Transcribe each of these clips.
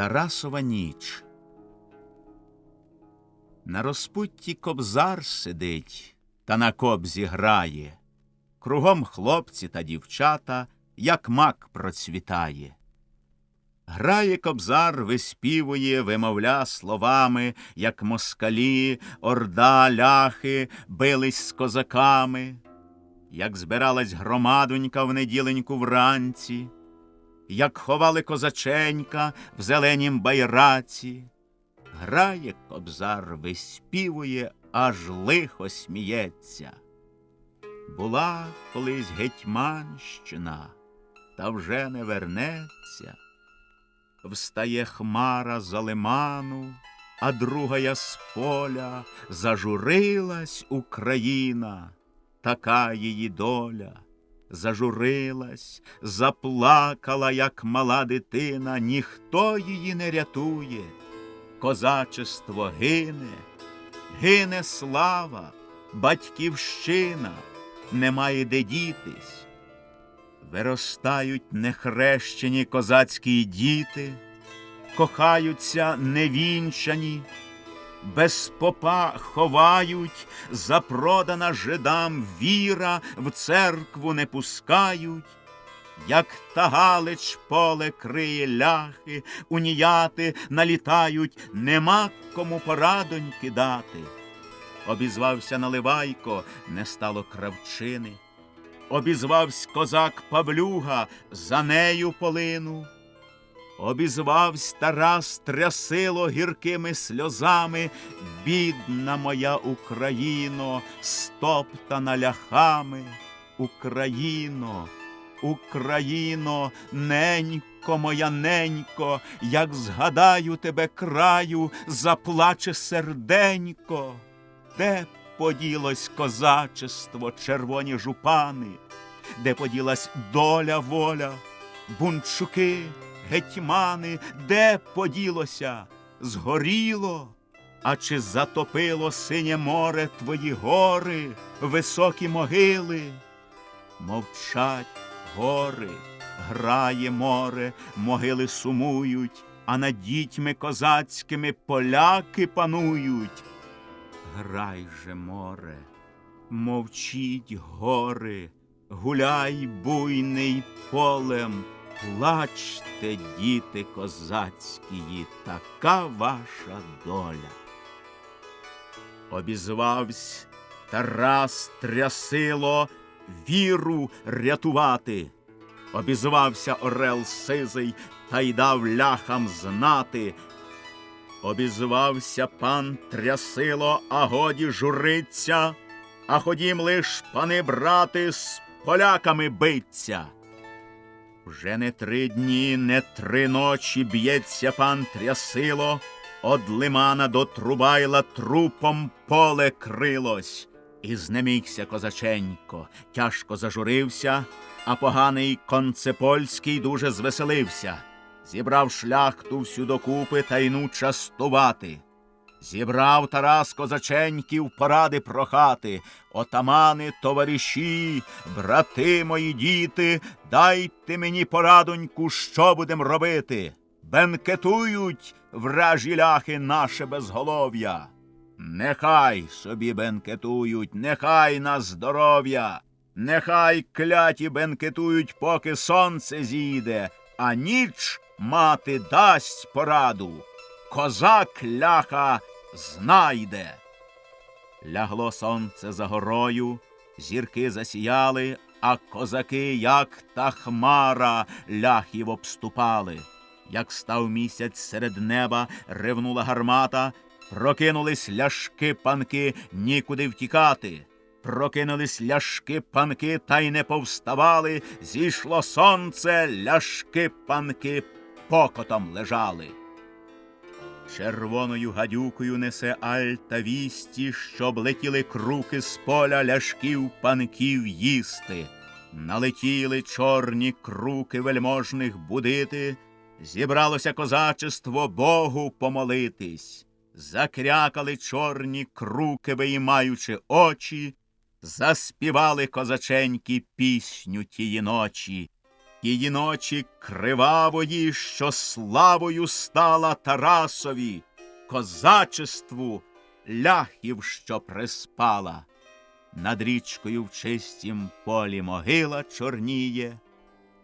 Тарасова ніч. На розпутті кобзар сидить та на кобзі грає. Кругом хлопці та дівчата, як мак процвітає. Грає кобзар, виспівує, вимовля словами, як москалі, орда, ляхи бились з козаками, як збиралась громадонька в неділеньку вранці, як ховали козаченька в зеленім байраці. Грає кобзар, виспівує, аж лихо сміється. Була колись гетьманщина, та вже не вернеться. Встає хмара за лиману, а другая з поля зажурилась Україна, така її доля. Зажурилась, заплакала, як мала дитина, ніхто її не рятує. Козачество гине, гине слава, батьківщина, немає де дітись. Виростають нехрещені козацькі діти, кохаються невінчані, без попа ховають, запродана жидам віра в церкву не пускають, як та галич поле криє ляхи, уніяти налітають, нема кому порадоньки дати. Обізвався Наливайко, не стало кравчини. Обізвавсь козак Павлюга, за нею полину. Обізвавсь Тарас трясило гіркими сльозами, бідна моя Україно, стоптана ляхами. Україно, Україно, ненько моя ненько, як згадаю тебе краю, заплаче серденько. Де поділось козачество, червоні жупани, де поділась доля воля, бунчуки, гетьмани, де поділося, згоріло, а чи затопило синє море твої гори, високі могили? Мовчать гори, грає море, могили сумують, а над дітьми козацькими поляки панують. Грай же, море, мовчіть гори, гуляй буйний полем, плачте, діти козацькі, така ваша доля. Обізвавсь Тарас трясило віру рятувати. Обізвався Орел Сизий та й дав ляхам знати, Обізвався пан трясило, а годі журиться, а ходім лиш, пани брати, з поляками биться. Вже не три дні, не три ночі б'ється пан трясило, од лимана до Трубайла трупом поле крилось. І знемігся козаченько, тяжко зажурився, а поганий концепольський дуже звеселився зібрав шляхту всю докупи та йну частувати. Зібрав Тарас козаченьків поради прохати, отамани, товариші, брати мої діти, дайте мені порадоньку, що будем робити. Бенкетують вражі ляхи наше безголов'я. Нехай собі бенкетують, нехай на здоров'я, нехай кляті бенкетують, поки сонце зійде, а ніч мати дасть пораду, козак ляха знайде. Лягло сонце за горою, зірки засіяли, а козаки, як та хмара, ляхів обступали. Як став місяць серед неба, ревнула гармата, прокинулись ляшки панки, нікуди втікати. Прокинулись ляшки панки, та й не повставали. Зійшло сонце, ляшки панки покотом лежали. Червоною гадюкою несе альта вісті, щоб летіли круки з поля ляшків панків їсти. Налетіли чорні круки вельможних будити, зібралося козачество Богу помолитись. Закрякали чорні круки, виймаючи очі, заспівали козаченьки пісню тії ночі. Тії ночі кривавої, що славою стала Тарасові, козачеству ляхів, що приспала. Над річкою в чистім полі могила чорніє,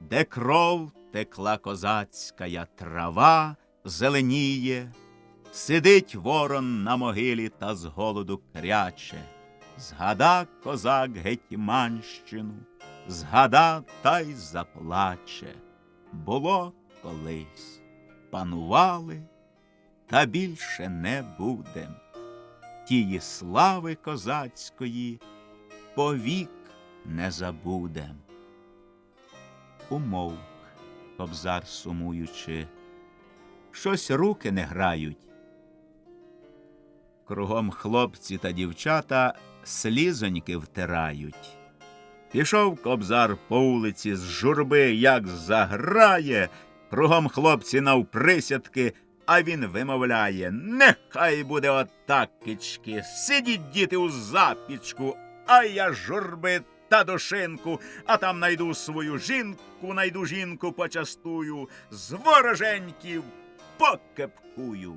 де кров текла козацька трава зеленіє, сидить ворон на могилі та з голоду кряче. Згада козак Гетьманщину, згада та й заплаче. Було колись, панували, та більше не будем. Тії слави козацької повік не забудем. Умовк, кобзар сумуючи, щось руки не грають. Кругом хлопці та дівчата слізоньки втирають. Пішов кобзар по вулиці з журби, як заграє, кругом хлопці навприсядки, а він вимовляє Нехай буде отакічки, сидіть діти у запічку, а я журби та душинку, а там найду свою жінку, найду жінку почастую, з вороженьків покепкую.